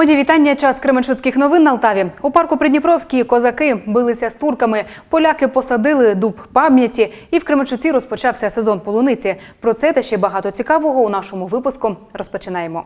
Мої вітання. Час Кременчуцьких новин на Алтаві. У парку Придніпровські козаки билися з турками. Поляки посадили дуб пам'яті, і в Кременчуці розпочався сезон полуниці. Про це та ще багато цікавого у нашому випуску. Розпочинаємо.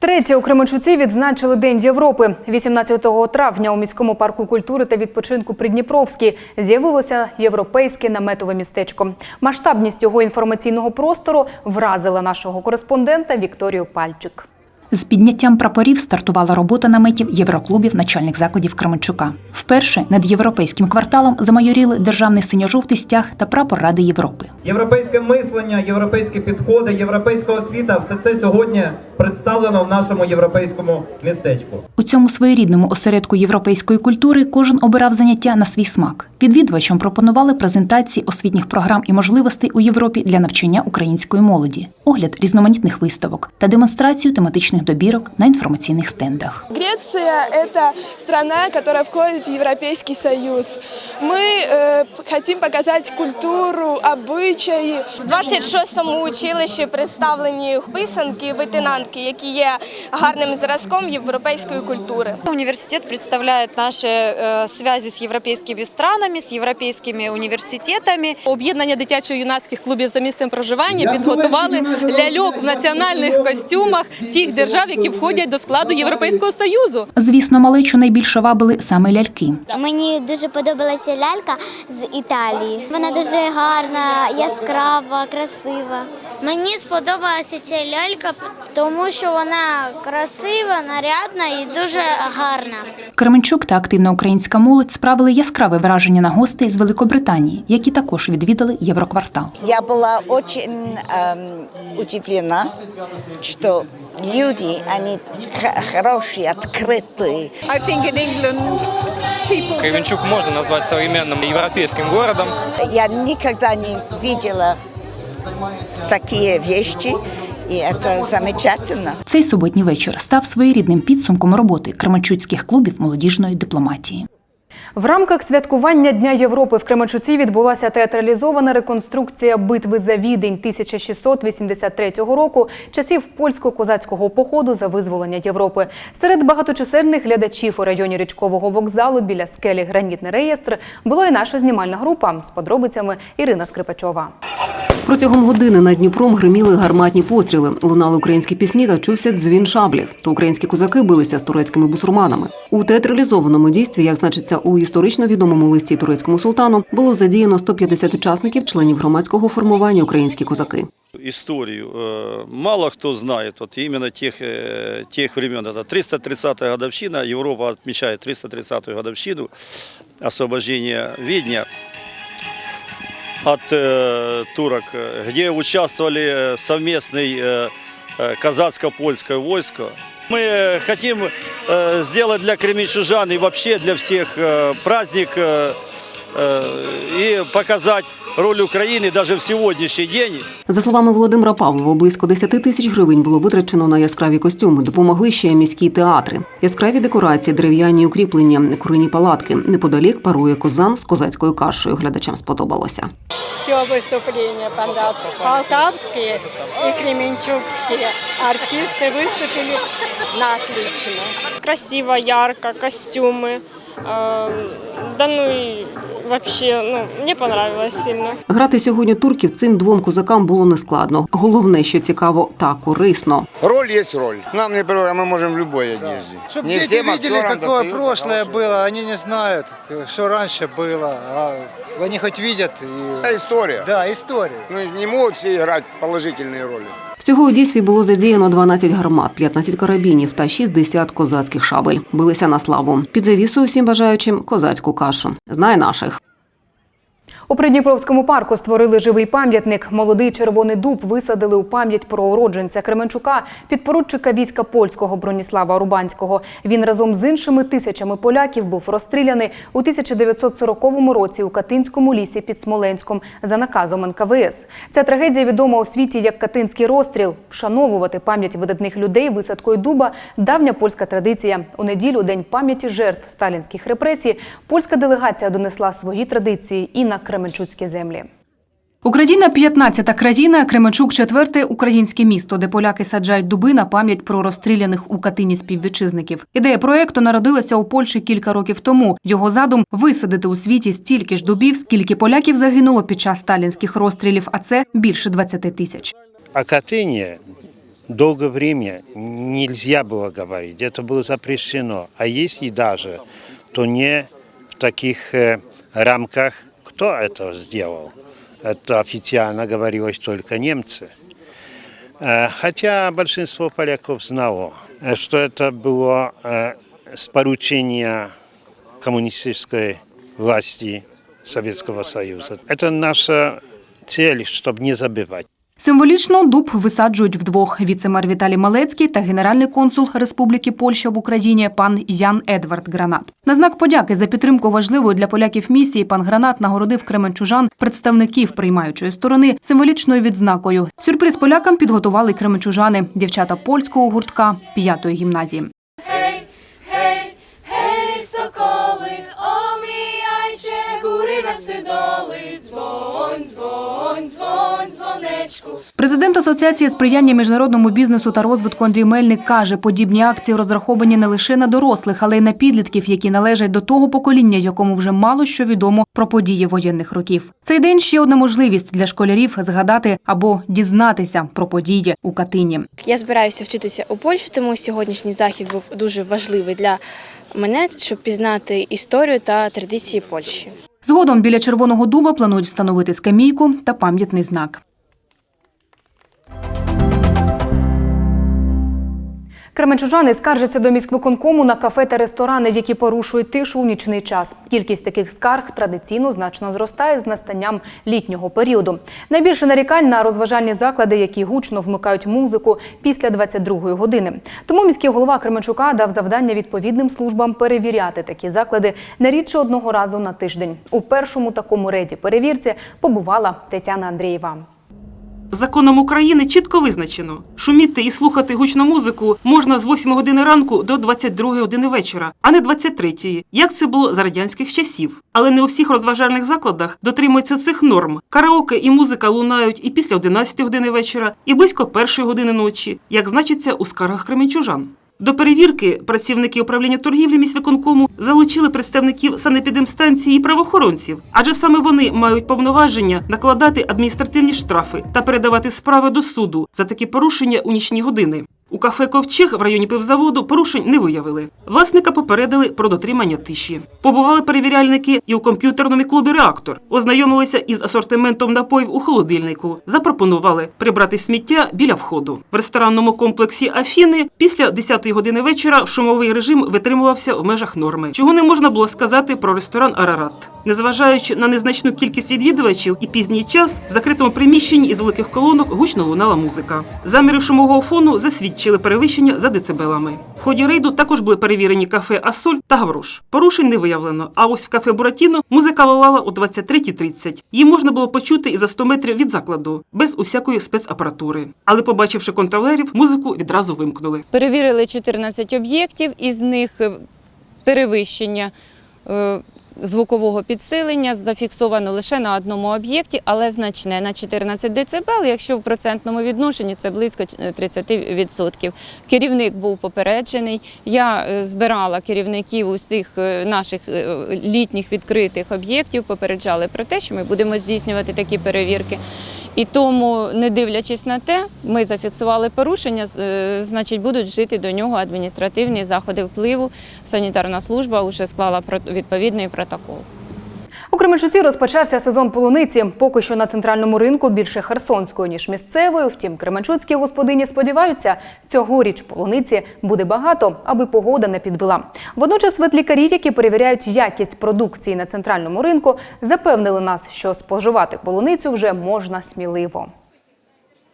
Втретє у Кременчуці відзначили День Європи. 18 травня у міському парку культури та відпочинку Придніпровській з'явилося європейське наметове містечко. Масштабність його інформаційного простору вразила нашого кореспондента Вікторію Пальчик. З підняттям прапорів стартувала робота наметів євроклубів начальних закладів Кременчука. Вперше над європейським кварталом замайоріли державний синьо-жовтий стяг та прапор Ради Європи. Європейське мислення, європейські підходи, європейська освіта все це сьогодні представлено в нашому європейському містечку. У цьому своєрідному осередку європейської культури кожен обирав заняття на свій смак. Відвідувачам пропонували презентації освітніх програм і можливостей у Європі для навчання української молоді, огляд різноманітних виставок та демонстрацію тематичних добірок на інформаційних стендах. Греция – это страна, которая входит в Европейский Союз. Мы э, хотим показать культуру, обычаи. В 26-му училищі представлені писанки, витинанки, які є гарним зразком європейської культури. Университет представляет наши э, связи с европейскими странами, с европейскими университетами. Об'єднання дитячо-юнацьких клубів за місцем проживання підготували ляльок в національних костюмах тих держав, які входять до складу Європейського союзу. Звісно, малечу найбільше вабили саме ляльки. Мені дуже подобалася лялька з Італії. Вона дуже гарна, яскрава, красива. Мені сподобалася ця лялька, тому що вона красива, нарядна і дуже гарна. Кременчук та активна українська молодь справили яскраве враження на гостей з Великобританії, які також відвідали Євроквартал. Я была очень эм, удивлена, что люди, они х- хорошие, открытые. I think in England people Кременчук можно назвать современным европейским городом. Я никогда не видела такие вещи, и это замечательно. Цей суботній вечір став своєрідним підсумком роботи кременчуцьких клубів молодіжної дипломатії. В рамках святкування Дня Європи в Кременчуці відбулася театралізована реконструкція битви за Відень 1683 року, часів польсько-козацького походу за визволення Європи. Серед багаточисельних глядачів у районі річкового вокзалу біля скелі Гранітний реєстр було і наша знімальна група з подробицями Ірина Скрипачова. Протягом години над Дніпром гриміли гарматні постріли, лунали українські пісні та чувся дзвін шаблів. То українські козаки билися з турецькими бусурманами. У театралізованому дійстві, як значиться у історично відомому листі турецькому султану, було задіяно 150 учасників, членів громадського формування Українські козаки. историю э, мало кто знает, вот именно тех, э, тех времен. Это 330-я годовщина, Европа отмечает 330-ю годовщину освобождения Видня от э, турок, э, где участвовали э, совместный э, э, казацко-польское войско. Мы э, хотим э, сделать для кременчужан и вообще для всех э, праздник э, э, и показать роль Украины даже в сегодняшний день. За словами Володимира Павлова, близько 10 тисяч гривень було витрачено на яскраві костюми. Допомогли ще міські театри, яскраві декорації, дерев'яні укріплення, курині палатки. Неподалік парує козан з козацькою кашею. Глядачам сподобалося. все выступления понравилось. Полтавские и кременчугские артисты выступили на отлично. Красиво, ярко, костюмы. Да ну и вообще, ну, мне понравилось сильно. Грати сьогодні турків цим двом козакам було нескладно. Головне, що цікаво та корисно. Роль есть роль. Нам не проблема, мы можем в любой одежде. Чтобы не дети всем видели, актерам какое достаются прошлое хорошие было, они не знают, что раньше было. А они хоть видят. И... Это история. Да, историю. Ну, не могут все играть положительные роли. Всього у дійстві було задіяно 12 гармат, 15 карабінів та 60 козацьких шабель. Билися на славу. Під завісою всім бажаючим козацьку кашу. Знає наших. У Придніпровському парку створили живий пам'ятник. Молодий червоний дуб висадили у пам'ять про уродженця Кременчука, підпоручика війська польського Броніслава Рубанського. Він разом з іншими тисячами поляків був розстріляний у 1940 році у Катинському лісі під Смоленськом за наказом НКВС. Ця трагедія відома у світі як Катинський розстріл. Вшановувати пам'ять видатних людей висадкою дуба – давня польська традиція. У неділю, день пам'яті жертв сталінських репресій, польська делегація донесла свої традиції і на Кременчуцькі землі. Україна 15-та країна, Кременчук – четверте українське місто, де поляки саджають дуби на пам'ять про розстріляних у Катині співвітчизників. Ідея проекту народилася у Польщі кілька років тому. Його задум – висадити у світі стільки ж дубів, скільки поляків загинуло під час сталінських розстрілів, а це більше 20 тисяч. О Катыни долгое время нельзя было говорить, это было запрещено. А если даже, то не в таких э, рамках, кто это сделал. Это официально говорилось только немцы. Э, Хотя большинство поляков знало, э, что это было э, с поручения коммунистической власти Советского Союза. Это наша цель, чтобы не забывать. Символічно дуб висаджують вдвох віцемер Віталій Малецький та генеральний консул Республіки Польща в Україні пан Ян Едвард Гранат. На знак подяки за підтримку важливої для поляків місії пан Гранат нагородив кременчужан представників приймаючої сторони символічною відзнакою. Сюрприз полякам підготували кременчужани, дівчата польського гуртка п'ятої гімназії. Hej, hej, hej, sokoły, omijajcie góry lasy dzwoń, dzwoń, dzwoń. Президент Асоціації сприяння міжнародному бізнесу та розвитку Андрій Мельник каже, подібні акції розраховані не лише на дорослих, але й на підлітків, які належать до того покоління, якому вже мало що відомо про події воєнних років. Цей день ще одна можливість для школярів згадати або дізнатися про події у Катині. Я збираюся вчитися у Польщі, тому сьогоднішній захід був дуже важливий для мене, щоб пізнати історію та традиції Польщі. Згодом біля Червоного дуба планують встановити скамійку та пам'ятний знак. Кременчужани скаржаться до міськвиконкому на кафе та ресторани, які порушують тишу у нічний час. Кількість таких скарг традиційно значно зростає з настанням літнього періоду. Найбільше нарікань на розважальні заклади, які гучно вмикають музику після 22-ї години. Тому міський голова Кременчука дав завдання відповідним службам перевіряти такі заклади не рідше одного разу на тиждень. У першому такому рейді перевірці побувала Тетяна Андрієва. Законом України чітко визначено, шуміти і слухати гучну музику можна з 8 години ранку до 22 години вечора, а не 23, як це було за радянських часів. Але не у всіх розважальних закладах дотримуються цих норм. Караоке і музика лунають і після 11 години вечора, і близько першої години ночі, як значиться у скаргах кременчужан. До перевірки працівники управління торгівлі міськвиконкому залучили представників санепідемстанції і правоохоронців, адже саме вони мають повноваження накладати адміністративні штрафи та передавати справи до суду за такі порушення у нічні години. У кафе Ковчег в районі пивзаводу порушень не виявили. Власника попередили про дотримання тиші. Побували перевіряльники і у комп'ютерному клубі Реактор. Ознайомилися із асортиментом напоїв у холодильнику. Запропонували прибрати сміття біля входу. В ресторанному комплексі Афіни після 10-ї години вечора шумовий режим витримувався в межах норми, чого не можна було сказати про ресторан Арарат. Незважаючи на незначну кількість відвідувачів і пізній час, в закритому приміщенні із великих колонок гучно лунала музика. Заміри шумового фону засвідчили перевищення за децибелами. В ході рейду також були перевірені кафе Асоль та Гаврош. Порушень не виявлено. А ось в кафе Буратіно музика лунала о 23.30. Її можна було почути і за 100 метрів від закладу, без усякої спецапаратури. Але, побачивши контролерів, музику відразу вимкнули. Перевірили 14 об'єктів, із них е, перевищення е, звукового підсилення зафіксовано лише на одному об'єкті, але значне на 14 дБ, якщо в процентному відношенні це близько 30%. Керівник був попереджений. Я е, збирала керівників усіх е, наших е, літніх відкритих об'єктів, попереджали про те, що ми будемо здійснювати такі перевірки. І тому, не дивлячись на те, ми зафіксували порушення, е, значить, будуть вжити до нього адміністративні заходи впливу. Санітарна служба вже склала відповідний протокол. У Кременчуці розпочався сезон полуниці. Поки що на центральному ринку більше херсонської, ніж місцевої. Втім, кременчуцькі господині сподіваються, цьогоріч полуниці буде багато, аби погода не підвела. Водночас ветлікарі, які перевіряють якість продукції на центральному ринку, запевнили нас, що споживати полуницю вже можна сміливо.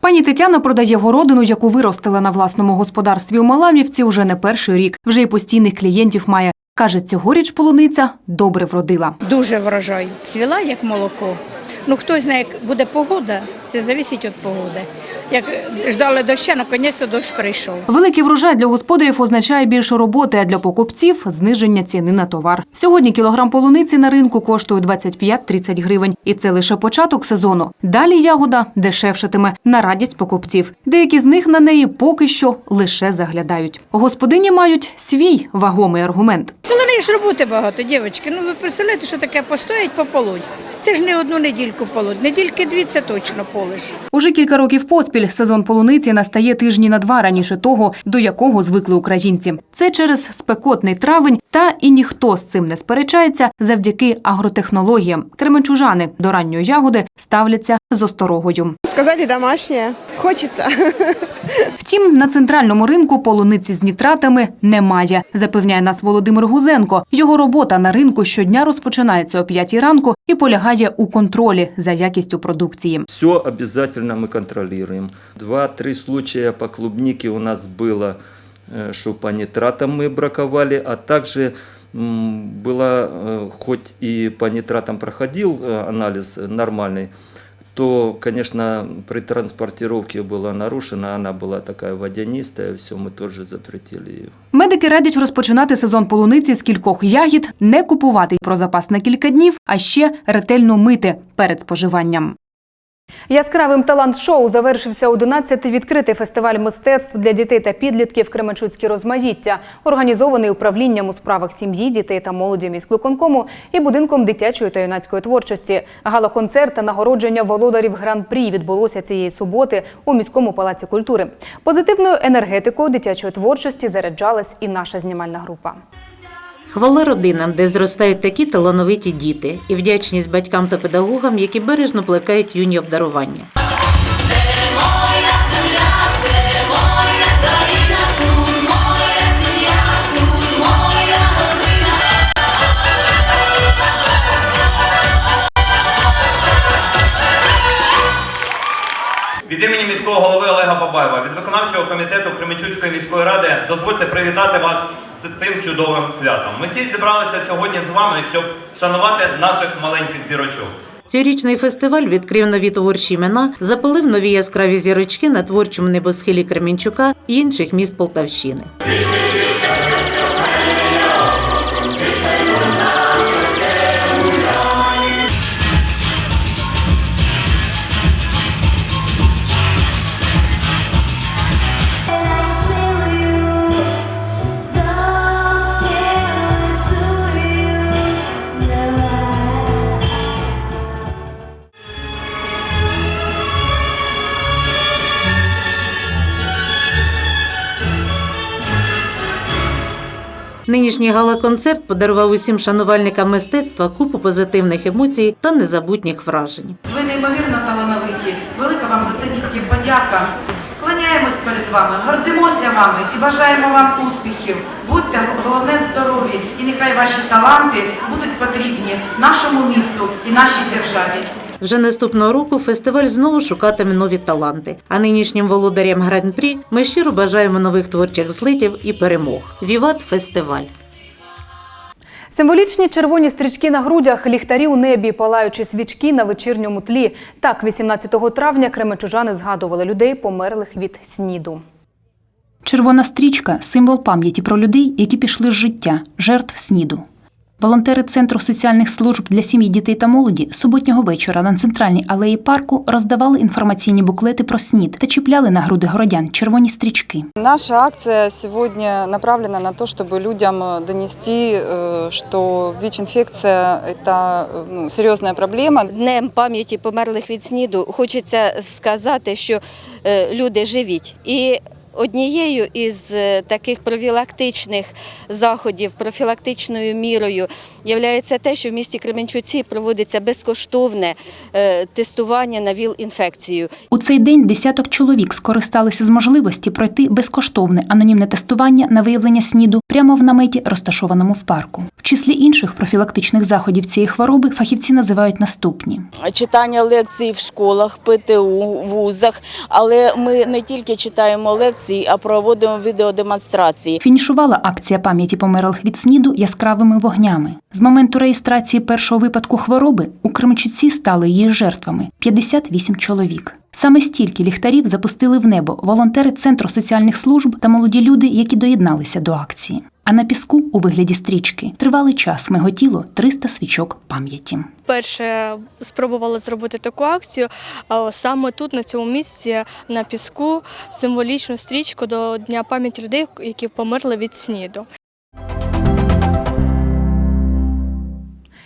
Пані Тетяна продає городину, яку виростила на власному господарстві у Маламівці уже не перший рік. Вже й постійних клієнтів має. Каже, цьогоріч полуниця добре вродила. Дуже врожай. Цвіла як молоко. Ну хто знає, як буде погода, це залежить від погоди. Як ждали доща, наконець дощ прийшов. Великий врожай для господарів означає більше роботи, а для покупців зниження ціни на товар. Сьогодні кілограм полуниці на ринку коштує 25-30 гривень, і це лише початок сезону. Далі ягода дешевшатиме на радість покупців. Деякі з них на неї поки що лише заглядають. Господині мають свій вагомий аргумент. Ну, неї ж роботи багато, дівчатки. Ну ви представляєте, що таке постоять, пополоть. Це ж не одну недільку полоть, недільки дві це точно полиш. Уже кілька років поспіль сезон полуниці настає тижні на два раніше того, до якого звикли українці. Це через спекотний травень, та і ніхто з цим не сперечається завдяки агротехнологіям. Кременчужани до ранньої ягоди ставляться з осторогою. Сказали домашнее. Хочется. Втім, на центральному ринку полуниці з нітратами немає, запевняє нас Володимир Гузенко. Його робота на ринку щодня розпочинається о 5 ранку і полягає у контролі за якістю продукції. Все обязательно мы контролируем. Два-три случая по клубнике у нас было, э, что по нитратам мы браковали, а также м, было, э, хоть и по нитратам проходил э, анализ нормальный, то, конечно, при транспортировке была нарушена, она была такая водянистая, все, мы тоже запретили ее. Медики радять розпочинати сезон полуниці з кількох ягід, не купувати про запас на кілька днів, а ще ретельно мити перед споживанням. Яскравим талант-шоу завершився 11-й відкритий фестиваль мистецтв для дітей та підлітків Кременчуцькі розмаїття, організований управлінням у справах сім'ї, дітей та молоді міськвиконкому і будинком дитячої та юнацької творчості. Гала-концерт та нагородження володарів гран-прі відбулося цієї суботи у міському палаці культури. Позитивною енергетикою дитячої творчості заряджалась і наша знімальна група. Хвала родинам, де зростають такі талановиті діти, і вдячність батькам та педагогам, які бережно плекають юні обдарування. Від імені міського голови Олега Бабаєва, від виконавчого комітету Кременчуцької міської ради дозвольте привітати вас з цим чудовим святом. Ми всі зібралися сьогодні з вами, щоб шанувати наших маленьких зірочок. Цьогорічний фестиваль відкрив нові творчі імена, запалив нові яскраві зірочки на творчому небосхилі Кремінчука і інших міст Полтавщини. Нинішній гала-концерт подарував усім шанувальникам мистецтва купу позитивних емоцій та незабутніх вражень. Ви неймовірно талановиті. Велика вам за це дітки подяка. Кланяємось перед вами, гордимося вами і бажаємо вам успіхів. Будьте головне здорові, і нехай ваші таланти будуть потрібні нашому місту і нашій державі. Вже наступного року фестиваль знову шукатиме нові таланти. А нинішнім володарям гран-прі ми щиро бажаємо нових творчих злитів і перемог. Віват фестиваль! Символічні червоні стрічки на грудях, ліхтарі у небі, палаючі свічки на вечірньому тлі. Так, 18 травня кременчужани згадували людей, померлих від СНІДу. Червона стрічка символ пам'яті про людей, які пішли з життя, жертв СНІДу. Волонтери Центру соціальних служб для сім'ї, дітей та молоді суботнього вечора на центральній алеї парку роздавали інформаційні буклети про СНІД та чіпляли на груди городян червоні стрічки. Наша акция сегодня направлена на то, чтобы людям донести, э, что ВИЧ-инфекция – это э, ну, серьезная проблема. Днем пам'яті померлих від СНІДу хочеться сказати, що е, люди живіть. І однією із е, таких профілактичних заходів, профілактичною мірою є те, що в місті Кременчуці проводиться безкоштовне е, тестування на ВІЛ-інфекцію. У цей день десяток чоловік скористалися з можливості пройти безкоштовне анонімне тестування на виявлення СНІДу прямо в наметі, розташованому в парку. В числі інших профілактичних заходів цієї хвороби фахівці називають наступні. читання лекцій в школах, ПТУ, вузах. Але ми не тільки читаємо лекції. Акції, а проводимо відеодемонстрації. Фінішувала акція пам'яті померлих від СНІДу яскравими вогнями. З моменту реєстрації першого випадку хвороби у Кремчуці стали її жертвами 58 чоловік. Саме стільки ліхтарів запустили в небо волонтери Центру соціальних служб та молоді люди, які доєдналися до акції. А на піску у вигляді стрічки тривалий час миготіло 300 свічок пам'яті. Перше спробувала зробити таку акцію а саме тут, на цьому місці, на піску, символічну стрічку до Дня пам'яті людей, які померли від СНІДу.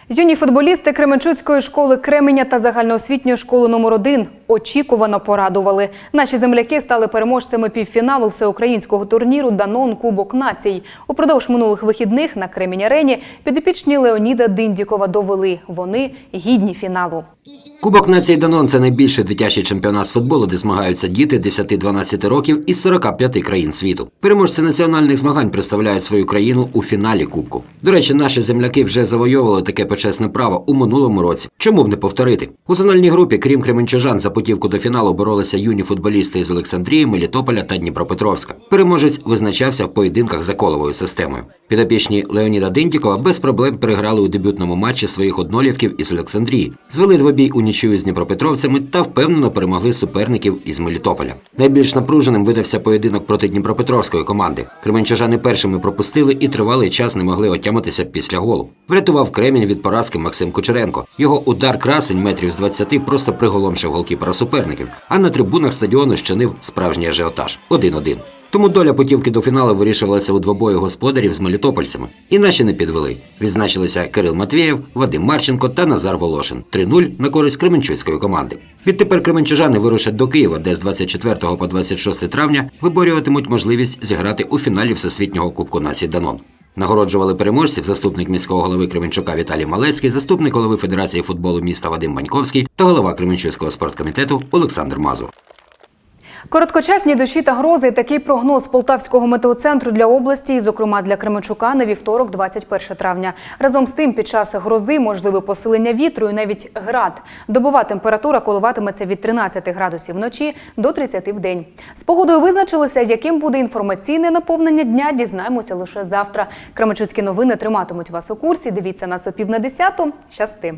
Юні футболісти Кременчуцької школи Кременя та загальноосвітньої школи номер 1 очікувано порадували. Наші земляки стали переможцями півфіналу всеукраїнського турніру Данон Кубок націй. Упродовж минулих вихідних на Кремінь арені підопічні Леоніда Диндікова довели. Вони гідні фіналу. Кубок нації Данон це найбільший дитячий чемпіонат з футболу, де змагаються діти 10-12 років із 45 країн світу. Переможці національних змагань представляють свою країну у фіналі Кубку. До речі, наші земляки вже завойовували таке почесне право у минулому році. Чому б не повторити? У зональній групі, крім кременчужан, за путівку до фіналу боролися юні футболісти із Олександрії, Мелітополя та Дніпропетровська. Переможець визначався в поєдинках за коловою системою. Підопічні Леоніда Диндікова без проблем переграли у дебютному матчі своїх однолітків із Олександрії, звели двобій у нічию з Дніпропетровцями та впевнено перемогли суперників із Мелітополя. Найбільш напруженим видався поєдинок проти Дніпропетровської команди. Кременчужани першими пропустили і тривалий час не могли отямитися після голу. Врятував Кремінь від поразки Максим Кучеренко. Його удар красень метрів з 20 просто приголомшив голкіпера суперників. А на трибунах стадіону щинив справжній ажіотаж 1-1. Тому доля путівки до фіналу вирішувалася у двобої господарів з мелітопольцями. І наші не підвели. Відзначилися Кирил Матвєєв, Вадим Марченко та Назар Волошин. 3-0 на користь Кременчуцької команди. Відтепер кременчужани вирушать до Києва, де з 24 по 26 травня виборюватимуть можливість зіграти у фіналі Всесвітнього Кубку націй Данон. Нагороджували переможців заступник міського голови Кременчука Віталій Малецький, заступник голови Федерації футболу міста Вадим Баньковський та голова Кременчуцького спорткомітету Олександр Мазур. Короткочасні дощі та грози такий прогноз Полтавського метеоцентру для області, і, зокрема для Кременчука, на вівторок, 21 травня. Разом з тим, під час грози можливе посилення вітру і навіть град. Добова температура коливатиметься від 13 градусів вночі до 30 в день. З погодою визначилися, яким буде інформаційне наповнення дня. Дізнаємося лише завтра. Кременчуцькі новини триматимуть вас у курсі. Дивіться нас о пів на десяту. Щасти.